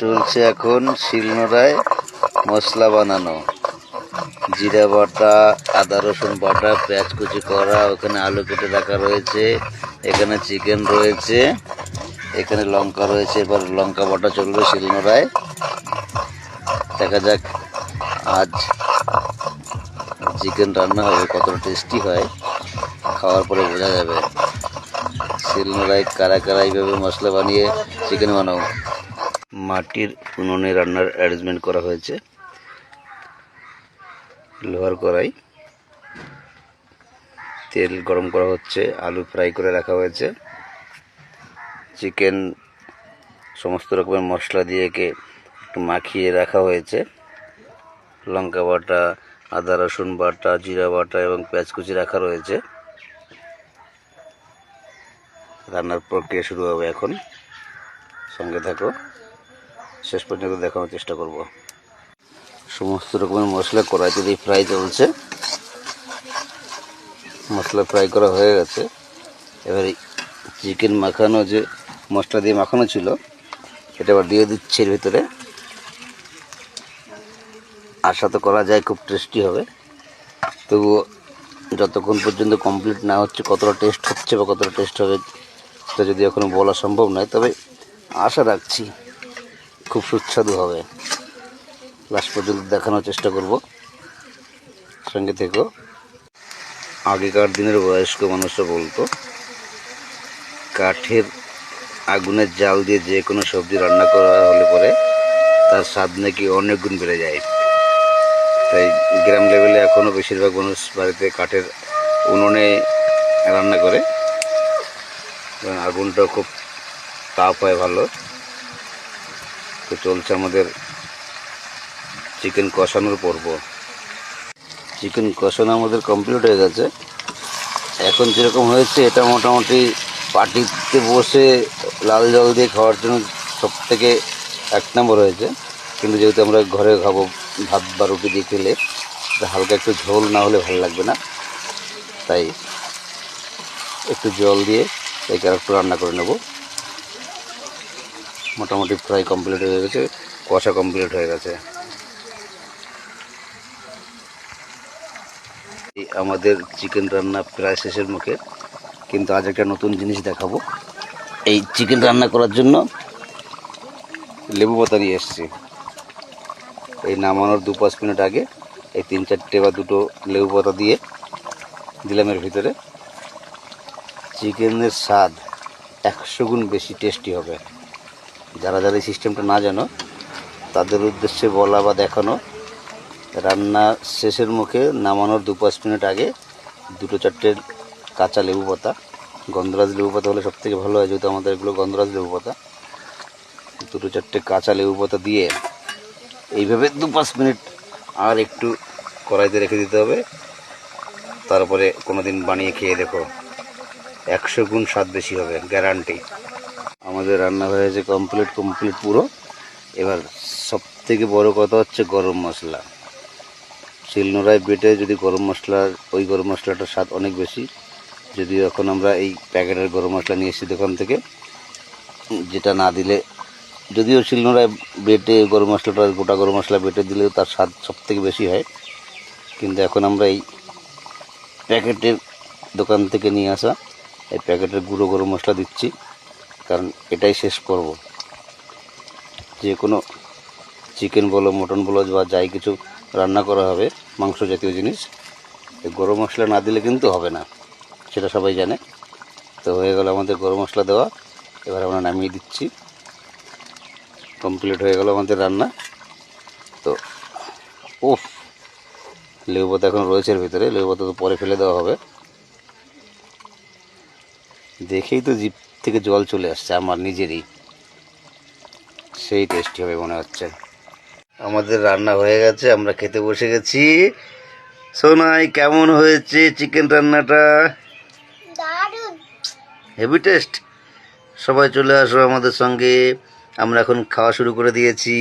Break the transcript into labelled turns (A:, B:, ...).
A: চলছে এখন শিলনোড়ায় মশলা বানানো। জিরা বাটা, আদা রসুন বাটা, পেঁয়াজ কুচি করা, ওখানে আলু কেটে রাখা রয়েছে, এখানে চিকেন রয়েছে, এখানে লঙ্কা রয়েছে, এবার লঙ্কা বাটা চলবে শিলনোড়ায়। দেখা যাক আজ চিকেন রান্না হবে, কতটা টেস্টি হয়, খাওয়ার পরে বোঝা যাবে। শিলনোড়ায় কারা কারা এইভাবে মশলা বানিয়ে চিকেন বানাও? মাটির উনুনে রান্নার অ্যারেঞ্জমেন্ট করা হয়েছে। লোহার কড়াই। তেল গরম করা হচ্ছে, আলু ফ্রাই করে রাখা হয়েছে। চিকেন সমস্ত রকমের মশলা দিয়ে একে একটু মাখিয়ে রাখা হয়েছে। লঙ্কা বাটা, আদা রসুন বাটা, জিরা বাটা এবং পেঁয়াজ কুচি রাখা রয়েছে। রান্নার প্রক্রিয়া শুরু হবে এখন। সঙ্গে থাকো। শেষ পর্যন্ত দেখানোর চেষ্টা করব। সমস্ত রকমের মশলা কড়াইতে দিয়ে ফ্রাই চলছে। মশলা ফ্রাই করা হয়ে গেছে। এবারে চিকেন মাখানো যে মশলা দিয়ে মাখানো ছিল এটা আবার দিয়ে দিচ্ছে এর ভিতরে। আশা তো করা যায় খুব টেস্টি হবে। তবুও যতক্ষণ পর্যন্ত কমপ্লিট না হচ্ছে, কতটা টেস্ট হচ্ছে বা কতটা টেস্ট হবে, সেটা যদি এখনও বলা সম্ভব নয়, তবে আশা রাখছি খুব সুস্বাদু হবে। লাস্ট পর্যন্ত দেখানোর চেষ্টা করব। সঙ্গে থেকেও আগেকার দিনের বয়স্ক মানুষরা বলতো, কাঠের আগুনের জাল দিয়ে যে কোনো সবজি রান্না করা হলে পরে তার স্বাদ নাকি অনেক গুণ বেড়ে যায়। তাই গ্রাম লেভেলে এখনও বেশিরভাগ মানুষ বাড়িতে কাঠের উনুনে রান্না করে। আগুনটা খুব তাপ হয় ভালো। তো চলছে আমাদের চিকেন কষানোর পর্ব। চিকেন কষানো আমাদের কমপ্লিট হয়ে গেছে। এখন যেরকম হয়েছে, এটা মোটামুটি পার্টিতে বসে লাল জল দিয়ে খাওয়ার জন্য সব থেকে এক নম্বর হয়েছে। কিন্তু যেহেতু আমরা ঘরে খাব ভাত বা রুটি দিয়ে খেলে হালকা একটু ঝোল না হলে ভালো লাগবে না। তাই একটু জল দিয়ে এই ক্যারেক্টার রান্না করে নেব। মোটামুটি ফ্রাই কমপ্লিট হয়ে গেছে কষা কমপ্লিট হয়ে গেছে। আমাদের চিকেন রান্না প্রায় শেষের মুখে, কিন্তু আজ একটা নতুন জিনিস দেখাবো। এই চিকেন রান্না করার জন্য লেবু পাতা নিয়ে এসেছি। এই নামানোর দু পাঁচ মিনিট আগে এই তিন চারটে বা দুটো লেবু পাতা দিয়ে দিলাম এর ভিতরে। চিকেনের স্বাদ একশো গুণ বেশি টেস্টি হবে। যারা যারা এই সিস্টেমটা না জানো, তাদের উদ্দেশ্যে বলা বা দেখানো, রান্না শেষের মুখে নামানোর দু পাঁচ মিনিট আগে দুটো চারটে কাঁচা লেবু পাতা, গন্ধরাজ লেবু পাতা হলে সবথেকে ভালো হয়, যেহেতু আমাদের এগুলো গন্ধরাজ লেবু পাতা। দুটো চারটে কাঁচা লেবু পাতা দিয়ে এইভাবে দু পাঁচ মিনিট আর একটু কড়াইতে রেখে দিতে হবে। তারপরে কোনো দিন বানিয়ে খেয়ে দেখো, একশো গুণ স্বাদ বেশি হবে গ্যারান্টি আমাদের রান্না হয়েছে কমপ্লিট কমপ্লিট পুরো। এবার সব থেকে বড় কথা হচ্ছে গরম মশলা। শিলনোড়ায় বেটে যদি গরম মশলা, ওই গরম মশলাটার স্বাদ অনেক বেশি। যদিও এখন আমরা এই প্যাকেটের গরম মশলা নিয়ে এসেছি দোকান থেকে। যেটা না দিলে, যদিও শিলনোড়ায় বেটে গরম মশলাটা, গোটা গরম মশলা বেটে দিলেও তার স্বাদ সব থেকে বেশি হয়। কিন্তু এখন আমরা এই প্যাকেটের দোকান থেকে নিয়ে আসা, এই প্যাকেটের গুঁড়ো গরম মশলা দিচ্ছি। কারণ এটাই শেষ করব। যে কোনো চিকেন বলো মটন বলো, বা যাই কিছু রান্না করা হবে, মাংস জাতীয় জিনিস গরম মশলা না দিলে কিন্তু হবে না, সেটা সবাই জানে। তো হয়ে গেল আমাদের গরম মশলা দেওয়া, এবার আমরা নামিয়ে দিচ্ছি। কমপ্লিট হয়ে গেল আমাদের রান্না। তো ওফ লেবু পাতা এখন রয়েছে এর ভিতরে, লেবু পাতা তো পরে ফেলে দেওয়া হবে। দেখেই তো জিপ থেকে জল চলে আসছে আমার নিজেরই। সেই টেস্টি হবে মনে হচ্ছে। আমাদের রান্না হয়ে গেছে আমরা খেতে বসে গেছি। সোনাই কেমন হয়েছে চিকেন রান্নাটা? হেভি টেস্ট সবাই চলে আসো আমাদের সঙ্গে। আমরা এখন খাওয়া শুরু করে দিয়েছি।